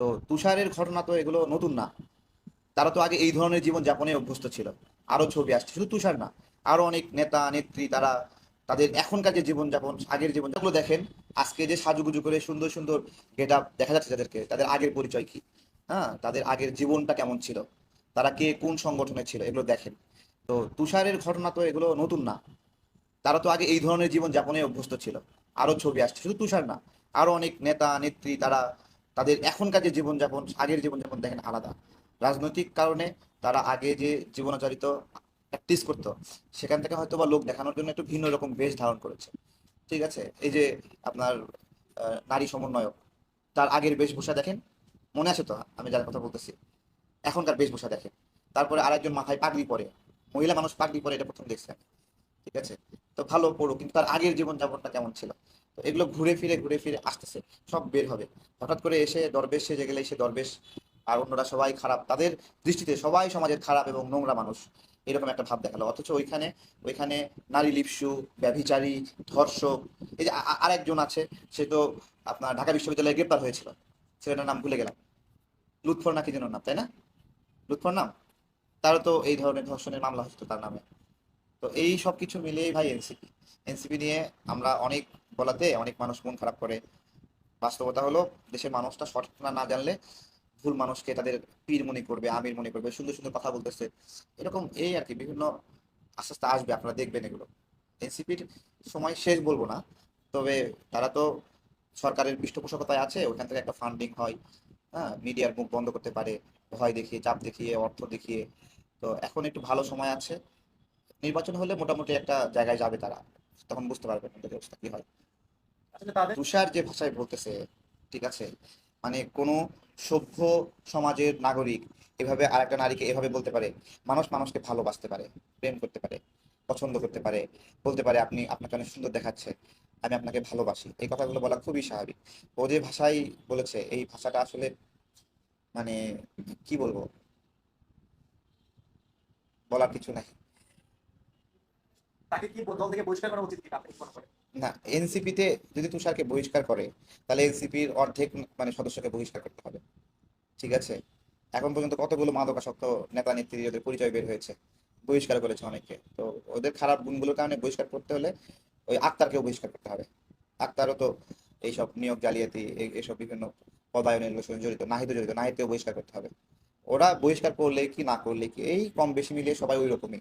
তো তুষারের ঘটনা তো এগুলো নতুন না। তারা তো আগে এই ধরনের জীবন যাপনে অভ্যস্ত ছিল। আরও ছবি আসছে, শুধু তুষার না, আরও অনেক নেতা, নেত্রী তারা তাদের এখনকার যে জীবনযাপন, আগের জীবন যেগুলো দেখেন, আজকে যে সাজুগুজু করে সুন্দর সুন্দর গেট দেখা যাচ্ছে তাদেরকে, তাদের আগের পরিচয় কি? হ্যাঁ তাদের আগের জীবনটা কেমন ছিল? তারা কে কোন সংগঠনে ছিল, এগুলো দেখেন। তো তুষারের ঘটনা তো এগুলো নতুন না। তারা তো আগে এই ধরনের জীবন যাপনে অভ্যস্ত ছিল। আরও ছবি আসছে, শুধু তুষার না, আরও অনেক নেতা, নেত্রী তারা তাদের এখনকার যে জীবনযাপন, আগের জীবনযাপন দেখেন আলাদা। রাজনৈতিক কারণে তারা আগে যে জীবনাচারিত প্র্যাকটিস করতো, সেখান থেকে হয়তো বা লোক দেখানোর জন্য একটু ভিন্ন রকম বেশ ধারণ করেছে। ঠিক আছে? এই যে আপনার নারী সমন্বয়ক, তার আগের বেশভূষা দেখেন, মনে আছে তো? আমি যার কথা বলতেছি। এখনকার বেশভূষা দেখেন। তারপরে আরেকজন মাথায় পাগড়ি পরে। মহিলা মানুষ পাগড়ি পরে এটা প্রথম দেখছি আমি। ঠিক আছে? তো ভালো পড়ো কিন্তু তার আগের জীবনযাপনটা কেমন ছিল? তো এগুলো ঘুরে ফিরে ঘুরে ফিরে আসতেছে, সব বের হবে। হঠাৎ করে এসে দরবেশ সেজে গেলে সে দরবেশ আর অন্যরা সবাই খারাপ, তাদের দৃষ্টিতে সবাই সমাজের খারাপ এবং নোংরা মানুষ, এরকম একটা ভাব দেখাল। অথচ ওইখানে ওইখানে নারী লিপসু, ব্যভিচারী, ধর্ষক, এই যে আরেকজন আছে, সে তো আপনার ঢাকা বিশ্ববিদ্যালয়ে গ্রেপ্তার হয়েছিল। ছেলেটার নাম ভুলে গেলাম। লুৎফর নাকি যেন নাম, তাই না? লুৎফর নাম? তারও তো এই ধরনের ধর্ষণের মামলা হচ্ছে তার নামে। তো এই সব কিছু মিলিয়েই ভাই এনসিপি এনসিপি নিয়ে আমরা অনেক বলাতে অনেক মানুষ মন খারাপ করে। বাস্তবতা হলো, দেশের মানুষটা সঠিক না জানলে ভুল মানুষকে তাদের পীর মনে করবে, আমির মনে করবে, সুন্দর সুন্দর কথা বলতেছে। এরকম এই আর কি বিভিন্ন আস্তে আস্তে আসবে, আপনারা দেখবেন এগুলো। এনসিপির সময় শেষ বলব না, তবে তারা তো সরকারের পৃষ্ঠপোষকতায় আছে, ওখান থেকে একটা ফান্ডিং হয়। হ্যাঁ মিডিয়ার মুখ বন্ধ করতে পারে, ভয় দেখিয়ে, চাপ দেখিয়ে, অর্থ দেখিয়ে। তো এখন একটু ভালো সময় আছে। নির্বাচন হলে মোটামুটি একটা জায়গায় যাবে তারা, তখন বুঝতে পারবেন অবস্থা কি হয়। তুষার যে ভাষায় বলতেছে ঠিক আছে? মানে কোনো সভ্য সমাজের নাগরিক এভাবে আরেকটা নারীকে এভাবে বলতে পারে। মানুষ মানুষকে ভালোবাসতে পারে প্রেম করতে পারে পছন্দ করতে পারে বলতে পারে আপনি আপনাকে অনেক সুন্দর দেখাচ্ছে আমি আপনাকে ভালোবাসি। এই কথাগুলো বলা খুবই স্বাভাবিক। ও যে ভাষাই বলেছে এই ভাষাটা আসলে মানে কি বলব? বলার কিছু নাই। তাকে কি দল থেকে বহিষ্কার করা উচিত কিনা আপনি মনে করেন? না, এনসিপিতে যদি তুষারকে বহিষ্কার করে, তাহলে এনসিপির অর্ধেক মানে সদস্যকে বহিষ্কার করতে হবে। ঠিক আছে? এখন পর্যন্ত কতগুলো মাদকাসক্ত নেতা নেত্রী ওদের পরিচয় বের হয়েছে, বহিষ্কার করেছে অনেকে। তো ওদের খারাপ গুণগুলোর কারণে বহিষ্কার করতে হলে ওই আক্তারকেও বহিষ্কার করতে হবে। আক্তারও তো এইসব নিয়োগ জালিয়াতি এই- এইসব বিভিন্ন পদায়নের সঙ্গে জড়িত, নাহিদ জড়িত, নাহিদকেও বহিষ্কার করতে হবে। ওরা বহিষ্কার করলে কি, না করলে কি, এই কম বেশি মিলিয়ে সবাই ওই রকমই।